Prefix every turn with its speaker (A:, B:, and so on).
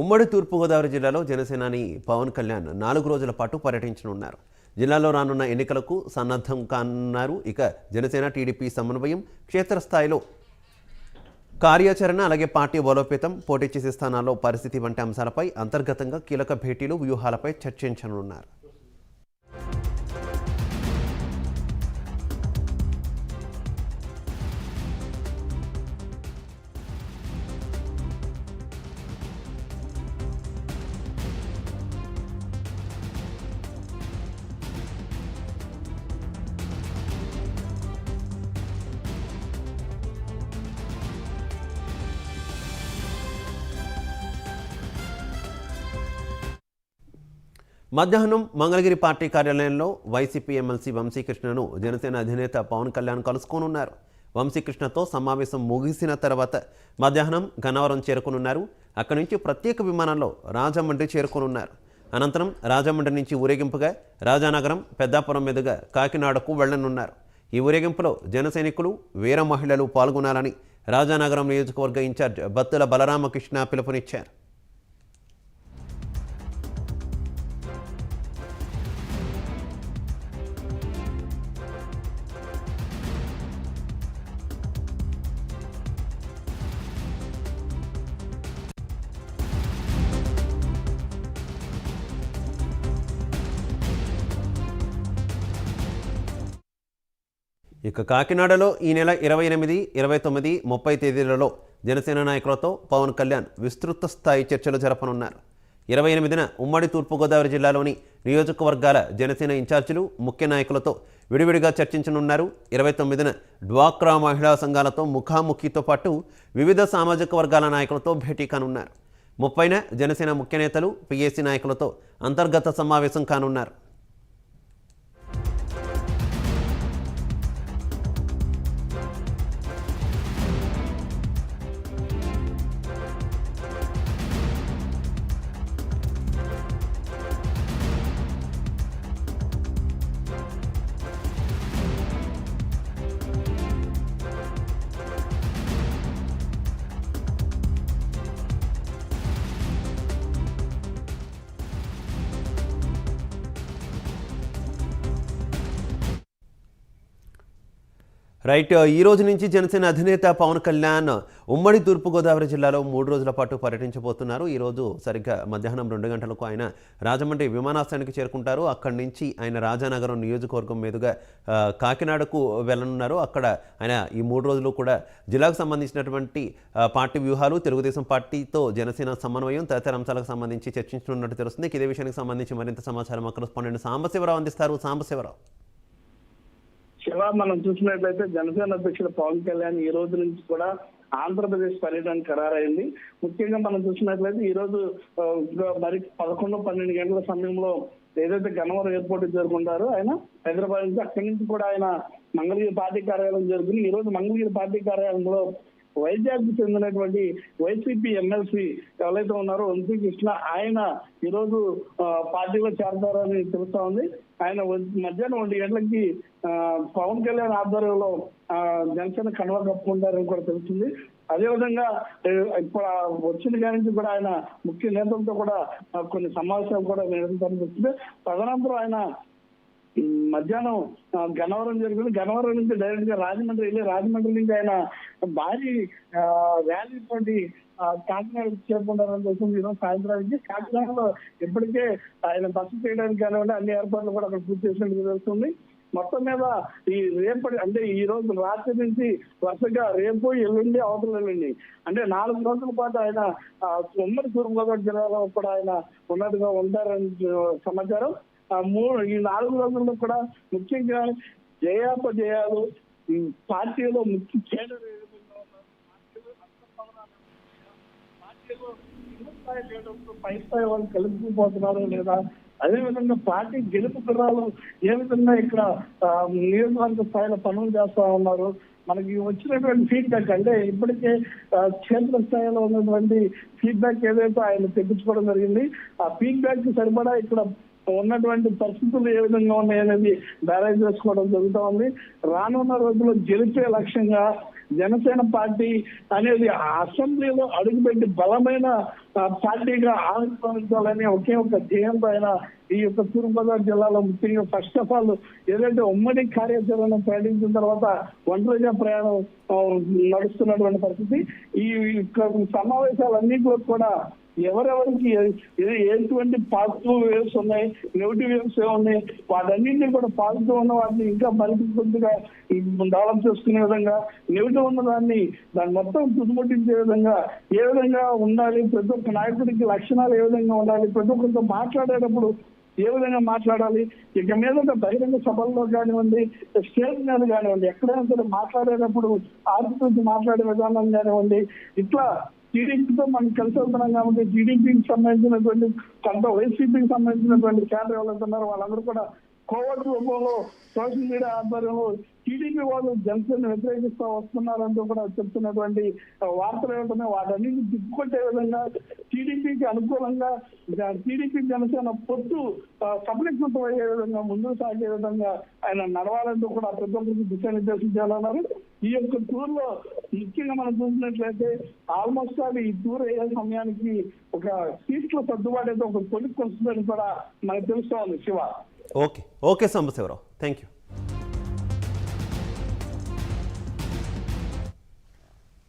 A: ఉమ్మడి తూర్పుగోదావరి జిల్లాలో జనసేనాని పవన్ కళ్యాణ్ నాలుగు రోజుల పాటు పర్యటించనున్నారు. జిల్లాలో రానున్న ఎన్నికలకు సన్నద్ధం కానున్నారు. ఇక జనసేన టీడీపీ సమన్వయం క్షేత్రస్థాయిలో కార్యాచరణ అలాగే పార్టీ బలోపేతం పోటీ చేసే స్థానాల్లో పరిస్థితి వంటి అంశాలపై అంతర్గతంగా కీలక భేటీలు వ్యూహాలపై చర్చించనున్నారు. మధ్యాహ్నం మంగళగిరి పార్టీ కార్యాలయంలో వైసీపీ ఎమ్మెల్సీ వంశీకృష్ణను జనసేన అధినేత పవన్ కళ్యాణ్ కలుసుకోనున్నారు. వంశీకృష్ణతో సమావేశం ముగిసిన తర్వాత మధ్యాహ్నం గన్నవరం చేరుకునున్నారు. అక్కడి నుంచి ప్రత్యేక విమానంలో రాజమండ్రి చేరుకోనున్నారు. అనంతరం రాజమండ్రి నుంచి ఊరేగింపుగా రాజానగరం పెద్దాపురం మీదుగా కాకినాడకు వెళ్ళనున్నారు ఈ ఊరేగింపులో జన సైనికులు వీర మహిళలు పాల్గొనాలని రాజానగరం నియోజకవర్గ ఇన్ఛార్జ్ బత్తుల బలరామకృష్ణ పిలుపునిచ్చారు. ఇక కాకినాడలో ఈ నెల ఇరవై ఎనిమిది ఇరవై తొమ్మిది ముప్పై తేదీలలో జనసేన నాయకులతో పవన్ కళ్యాణ్ విస్తృత స్థాయి చర్చలు జరపనున్నారు. ఇరవై ఎనిమిదిన ఉమ్మడి తూర్పుగోదావరి జిల్లాలోని నియోజకవర్గాల జనసేన ఇన్ఛార్జీలు ముఖ్య నాయకులతో విడివిడిగా చర్చించనున్నారు. ఇరవై తొమ్మిదిన డ్వాక్రా మహిళా సంఘాలతో ముఖాముఖితో పాటు వివిధ సామాజిక వర్గాల నాయకులతో భేటీ కానున్నారు. ముప్పైన జనసేన ముఖ్య నేతలు పిఎస్సీ నాయకులతో అంతర్గత సమావేశం కానున్నారు. రైట్ ఈ రోజు నుంచి జనసేన అధినేత పవన్ కళ్యాణ్ ఉమ్మడి తూర్పుగోదావరి జిల్లాలో మూడు రోజుల పాటు పర్యటించబోతున్నారు. ఈ రోజు సరిగ్గా మధ్యాహ్నం రెండు గంటలకు ఆయన రాజమండ్రి విమానాశ్రయానికి చేరుకుంటారు. అక్కడి నుంచి ఆయన రాజానగరం నియోజకవర్గం మీదుగా కాకినాడకు వెళ్ళనున్నారు. అక్కడ ఆయన ఈ మూడు రోజులు కూడా జిల్లాకు సంబంధించినటువంటి పార్టీ వ్యూహాలు తెలుగుదేశం పార్టీతో జనసేన సమన్వయం తదితర అంశాలకు సంబంధించి చర్చించనున్నట్టు తెలుస్తుంది. ఇదే విషయానికి సంబంధించి మరింత సమాచారం అక్కడ స్పందన సాంబశివరావు అందిస్తారు. సాంబశివరావు.
B: ఇలా మనం చూసినట్లయితే జనసేన అధ్యక్షుడు పవన్ కళ్యాణ్ ఈ రోజు నుంచి కూడా ఆంధ్రప్రదేశ్ పర్యటన ఖరారైంది. ముఖ్యంగా మనం చూసినట్లయితే ఈ రోజు మరి పదకొండు పన్నెండు గంటల సమయంలో ఏదైతే గన్నవరం ఎయిర్పోర్ట్ చేరుకుంటారో ఆయన హైదరాబాద్ నుంచి అక్కడి నుంచి కూడా ఆయన మంగళగిరి పార్టీ కార్యాలయం జరుగుతుంది. ఈ రోజు మంగళగిరి పార్టీ కార్యాలయంలో వైజాగ్ చెందినటువంటి వైసీపీ ఎమ్మెల్సీ ఎవరైతే ఉన్నారో వంశీ కృష్ణ ఆయన ఈ రోజు ఆ, పార్టీలో చేరతారని తెలుస్తా ఉంది. ఆయన మధ్యాహ్నం ఒంటి గంటలకి ఆ, పవన్ కళ్యాణ్ ఆధ్వర్యంలో ఆ, జనసేన కన్వ కప్పుకుంటారని కూడా తెలుస్తుంది. అదేవిధంగా ఇప్పుడు వచ్చిన కాడి నుంచి కూడా ఆయన ముఖ్య నేతలతో కూడా కొన్ని సమావేశాలు కూడా నిర్వహించాలని చెప్తుంది తదనంతరం ఆయన మధ్యాహ్నం గన్నవరం జరిగింది. గన్నవరం నుంచి డైరెక్ట్గా రాజమండ్రి వెళ్ళి రాజమండ్రి నుంచి ఆయన భారీ ఆ, ర్యాలీ తోటి కాకినాడ చేరుకుంటారని తెలిసింది ఈరోజు సాయంత్రానికి కాకినాడలో ఇప్పటికే ఆయన బస్సు చేయడానికి కానివ్వండి అన్ని ఏర్పాట్లు కూడా అక్కడ పూర్తి చేసినట్టు తెలుస్తుంది. మొత్తం మీద ఈ రేపటి అంటే ఈ రోజు రాత్రి నుంచి వరుసగా రేపు ఎల్లుండి అవతల ఎల్లుండి. అంటే నాలుగు రోజుల పాటు ఆయన ఆ, ఉమ్మడి తూర్పుగోదావరి జిల్లాలో కూడా ఆయన ఉన్నట్టుగా ఉంటారని సమాచారం. ఆ మూడు ఈ నాలుగు రోజుల్లో కూడా ముఖ్యంగా జయాపజయాలు పార్టీలో ముఖ్య కేడర్ పార్టీలో పై స్థాయి వాళ్ళు కలుపుకుపోతున్నారు లేదా? అదే విధంగా పార్టీ గెలుపు గుర్రాలు ఏ విధంగా ఇక్కడ నియోజకవర్గ స్థాయిలో పనులు చేస్తా ఉన్నారు? మనకి వచ్చినటువంటి ఫీడ్బ్యాక్ అంటే ఇప్పటికే క్షేత్ర స్థాయిలో ఉన్నటువంటి ఫీడ్బ్యాక్ ఏదైతే ఆయన తెప్పించుకోవడం జరిగింది ఆ ఫీడ్బ్యాక్కి సరిపడా ఇక్కడ ఉన్నటువంటి పరిస్థితులు ఏ విధంగా ఉన్నాయనేది బ్యారేజ్ చేసుకోవడం జరుగుతూ ఉంది రానున్న రోజుల్లో గెలిపే లక్ష్యంగా జనసేన పార్టీ అనేది అసెంబ్లీలో అడుగుపెట్టి బలమైన పార్టీగా ఆవిర్భవించాలని ఒకే ఒక ధ్యేయం పైన ఈ యొక్క తూర్పుగోదావరి జిల్లాలో ముఖ్యంగా ఫస్ట్ ఆఫ్ ఆల్ ఏదైతే ఉమ్మడి కార్యాచరణ ప్రకటించిన తర్వాత ఒంటరిగా ప్రయాణం నడుస్తున్నటువంటి పరిస్థితి. ఈ యొక్క సమావేశాలన్నింటిలో కూడా ఎవరెవరికి ఏ- ఎటువంటి పాజిటివ్ వేవ్స్ ఉన్నాయి నెగిటివ్ వేవ్స్ ఉన్నాయి వాటన్నింటినీ కూడా పాజిటివ్ ఉన్న వాటిని ఇంకా మరింత కొద్దిగా డెవలప్ చేసుకునే విధంగా నెగిటివ్ ఉన్న దాన్ని దాన్ని మొత్తం తుదిముట్టించే విధంగా ఏ విధంగా ఉండాలి ప్రతి ఒక్క నాయకుడికి లక్షణాలు ఏ విధంగా ఉండాలి ప్రతి ఒక్కరితో మాట్లాడేటప్పుడు ఏ విధంగా మాట్లాడాలి ఇక మీద బహిరంగ సభల్లో కానివ్వండి స్టేజ్ మీద కానివ్వండి ఎక్కడైనా సరే మాట్లాడేటప్పుడు ఆర్థిక మాట్లాడే విధానం కానివ్వండి ఇట్లా టీడీపీతో మనం కలిసి వెళ్తున్నాం కాబట్టి టీడీపీకి సంబంధించినటువంటి కొంత వైసీపీకి సంబంధించినటువంటి క్యాడర్ ఎవరైతే ఉన్నారో వాళ్ళందరూ కూడా కోవర్ రూపంలో సోషల్ మీడియా ఆధ్వర్యంలో టీడీపీ వాళ్ళు జనసేన వ్యతిరేకిస్తూ వస్తున్నారంటూ కూడా చెప్తున్నటువంటి వార్తలు ఏమిటనే వాటన్నిటిని దిక్కుకొట్టే విధంగా టీడీపీకి అనుకూలంగా టీడీపీ జనసేన పొత్తు సఫలీకృతం అయ్యే విధంగా ముందుకు సాగే విధంగా ఆయన నడవాలంటూ కూడా ప్రతి ఒక్కరికి దిశానిర్దేశం చేయాలన్నారు. ఈ యొక్క టూర్లో ముఖ్యంగా మనం చూసినట్లయితే ఆల్మోస్ట్ అది ఈ టూర్ అయ్యే సమయానికి ఒక సీట్ల సర్దుబాటు అయితే ఒక కొలిక్కి వస్తుందని కూడా మనకు తెలుసుకోవాలి Shiva.
A: Okay. Okay Sambasivarao. Thank you